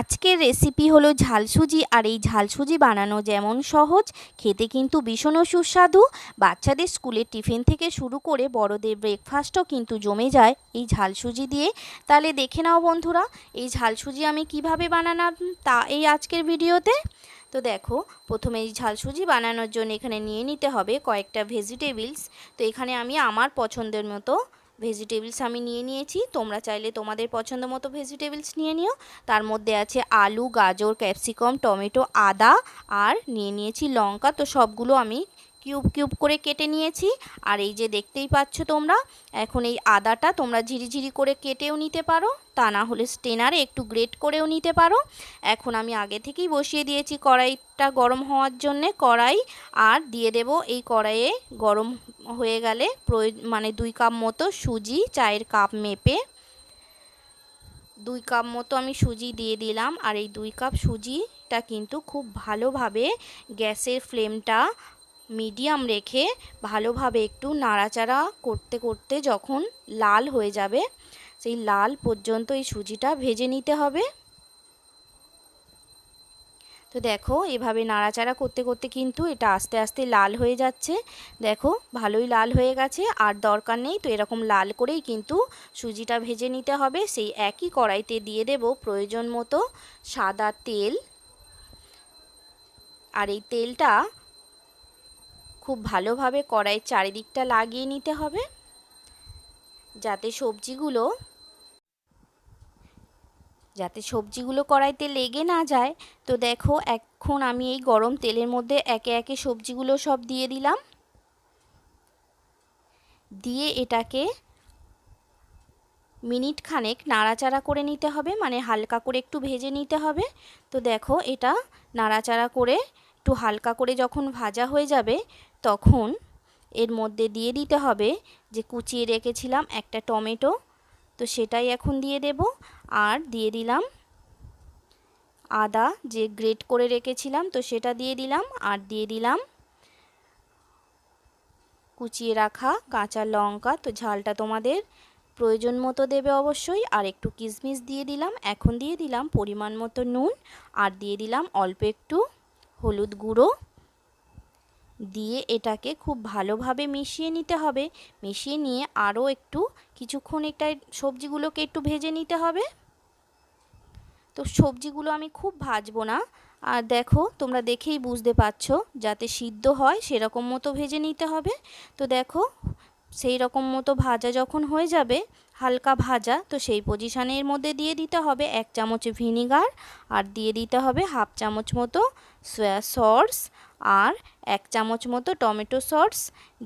আজকের রেসিপি হলো ঝাল সুজি আর এই ঝাল সুজি বানানো যেমন সহজ, খেতে কিন্তু ভীষণও সুস্বাদু। বাচ্চাদের স্কুলের টিফিন থেকে শুরু করে বড়দের ব্রেকফাস্টও কিন্তু জমে যায় এই ঝাল সুজি দিয়ে। তাহলে দেখে নাও বন্ধুরা, এই ঝাল সুজি আমি কীভাবে বানালাম তা এই আজকের ভিডিওতে। তো দেখো, প্রথমে এই ঝাল সুজি বানানোর জন্য এখানে নিয়ে নিতে হবে কয়েকটা ভেজিটেবলস তো এখানে আমি আমার পছন্দের মতো ভেজিটেবলস আমি নিয়ে নিয়েছি। তোমরা চাইলে তোমাদের পছন্দ মতো ভেজিটেবলস নিয়ে নিও। তার মধ্যে আছে আলু, গাজর ক্যাপসিকাম টমেটো, আদা আর নিয়ে নিয়েছি লঙ্কা। তো সবগুলো আমি কিউব কিউব করে কেটে নিয়েছি। আর এই যে দেখতেই পাচ্ছ তোমরা, এখন এই আদাটা তোমরা ঝিরিঝিরি করে কেটেও নিতে পারো, তা না হলে স্টেনারে একটু গ্রেট করেও নিতে পারো। এখন আমি আগে থেকেই বসিয়ে দিয়েছি কড়াইটা গরম হওয়ার জন্যে। কড়াই, আর দিয়ে দেব এই কড়াইয়ে গরম হয়ে গেলে মানে দুই কাপ মতো সুজি, চায়ের কাপ মেপে। দুই কাপ মতো আমি সুজি দিয়ে দিলাম, আর এই দুই কাপ সুজিটা কিন্তু খুব ভালোভাবে গ্যাসের ফ্লেমটা মিডিয়াম রেখে ভালোভাবে একটু নাড়াচাড়া করতে করতে যখন লাল হয়ে যাবে, সেই লাল পর্যন্ত এই সুজিটা ভেজে নিতে হবে। তো দেখো, এভাবে নাড়াচাড়া করতে করতে কিন্তু এটা আস্তে আস্তে লাল হয়ে যাচ্ছে। দেখো, ভালোই লাল হয়ে গেছে, আর দরকার নেই তো এরকম লাল করেই কিন্তু সুজিটা ভেজে নিতে হবে। সেই একই কড়াইতে দিয়ে দেব প্রয়োজন মতো সাদা তেল। আর এই তেলটা খুব ভালোভাবে কড়াইয়ের চারিদিকটা লাগিয়ে নিতে হবে। যাতে সবজিগুলো যাতে সবজিগুলো কড়াইতে লেগে না যায়, তো দেখো এখন আমি এই গরম তেলের মধ্যে একে একে সবজিগুলো সব দিয়ে দিলাম। দিয়ে এটাকে মিনিট খানেক নাড়াচাড়া করে নিতে হবে মানে হালকা করে একটু ভেজে নিতে হবে। তো দেখো এটা নাড়াচাড়া করে একটু হালকা করে যখন ভাজা হয়ে যাবে তখন এর মধ্যে দিয়ে দিতে হবে যে কুচিয়ে রেখেছিলাম একটা টমেটো। তো সেটাই এখন দিয়ে দেব। আর দিয়ে দিলাম আদা যে গ্রেট করে রেখেছিলাম, তো সেটা দিয়ে দিলাম। আর দিয়ে দিলাম কুচিয়ে রাখা কাঁচা লঙ্কা। তো ঝালটা তোমাদের প্রয়োজন মতো দেবে অবশ্যই। আর একটু কিশমিশ দিয়ে দিলাম। এখন দিয়ে দিলাম পরিমাণ মতো নুন। আর দিয়ে দিলাম অল্প একটু হলুদ গুঁড়ো। দিয়ে এটাকে খুব ভালোভাবে মিশিয়ে নিতে হবে। মিশিয়ে নিয়ে আরও একটু কিছুক্ষণ একটা সবজিগুলোকে একটু ভেজে নিতে হবে। তো সবজিগুলো আমি খুব ভাজবো না। আর দেখো, তোমরা দেখেই বুঝতে পারছ, যাতে সিদ্ধ হয় সেরকম মতো ভেজে নিতে হবে। তো দেখো সেই রকম মতো ভাজা যখন হয়ে যাবে, হালকা ভাজা, তো সেই পজিশানের মধ্যে দিয়ে দিতে হবে এক চামচ ভিনিগার। আর দিয়ে দিতে হবে হাফ চামচ মতো সয়া সস আর এক চামচ মতো টমেটো সস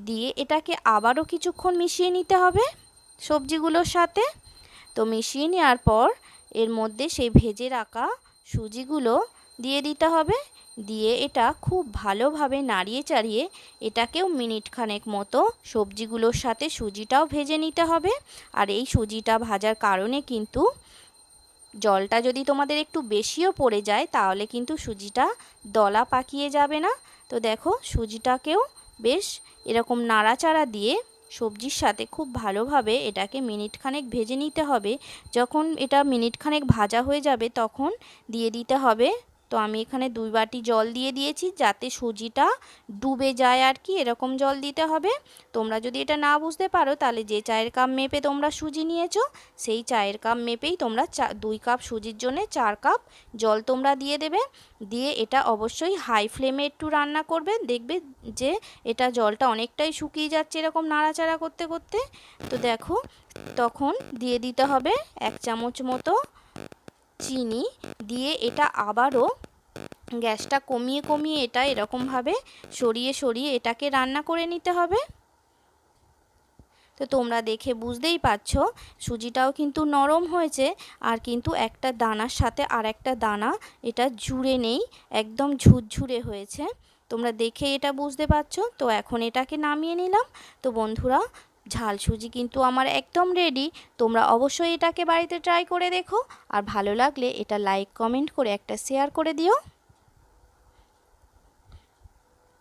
দিয়ে এটাকে আবারও কিছুক্ষণ মিশিয়ে নিতে হবে সবজিগুলোর সাথে। তো মিশিয়ে নেওয়ার পর এর মধ্যে সেই ভেজে রাখা সুজিগুলো দিয়ে দিতে হবে। দিয়ে এটা খুব ভালোভাবে নাড়িয়ে চাড়িয়ে এটাকেও মিনিট খানেক মতো সবজিগুলোর সাথে সুজিটাও ভেজে নিতে হবে। আর এই সুজিটা ভাজার কারণে কিন্তু জলটা যদি তোমাদের একটু বেশিও পড়ে যায়, তাহলে কিন্তু সুজিটা দলা পাকিয়ে যাবে না। তো দেখো, সুজিটাকেও বেশ এরকম নাড়াচাড়া দিয়ে সবজির সাথে খুব ভালোভাবে এটাকে মিনিট খানেক ভেজে নিতে হবে। যখন এটা মিনিট খানেক ভাজা হয়ে যাবে, তখন দিয়ে দিতে হবে তো আমি এখানে দুই বাটি জল দিয়ে দিয়েছি যাতে সুজিটা ডুবে যায় আর কি, এরকম জল দিতে হবে। তোমরা যদি এটা না বুঝতে পারো, তাহলে যে চায়ের কাপ মেপে তোমরা সুজি নিয়েছো, সেই চায়ের কাপ মেপেই তোমরা চা, দুই কাপ সুজির জন্যে চার কাপ জল তোমরা দিয়ে দেবে। দিয়ে এটা অবশ্যই হাই ফ্লেমে একটু রান্না করবে, দেখবে যে এটা জলটা অনেকটাই শুকিয়ে যাচ্ছে এরকম নাড়াচাড়া করতে করতে। তো দেখো, তখন দিয়ে দিতে হবে এক চামচ মতো চিনি। দিয়ে এটা আবারও গ্যাসটা কমিয়ে কমিয়ে এটা এরকমভাবে সরিয়ে সরিয়ে এটাকে রান্না করে নিতে হবে। তো তোমরা দেখে বুঝতেই পারছ, সুজিটাও কিন্তু নরম হয়েছে, আর কিন্তু একটা দানার সাথে আর একটা দানা এটা জুড়ে নেই, একদম ঝুরঝুরে হয়েছে। তোমরা দেখে এটা বুঝতে পারছ, তো এখন এটাকে নামিয়ে নিলাম। তো বন্ধুরা ঝাল সুজি কিন্তু আমার একদম রেডি তোমরা অবশ্যই এটাকে বাড়িতে ট্রাই করে দেখো। আর ভালো লাগলে এটা লাইক কমেন্ট করে একটা শেয়ার করে দিও।